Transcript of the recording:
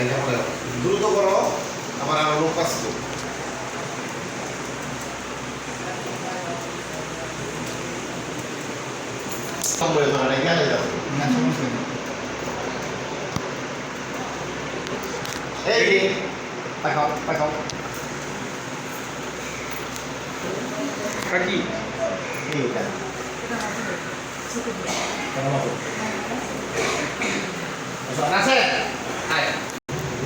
দেখা করে দ্রুত করো আমার আরও লোক নেই। এই তাকাও তাকাও কাকি এইটা। আছে?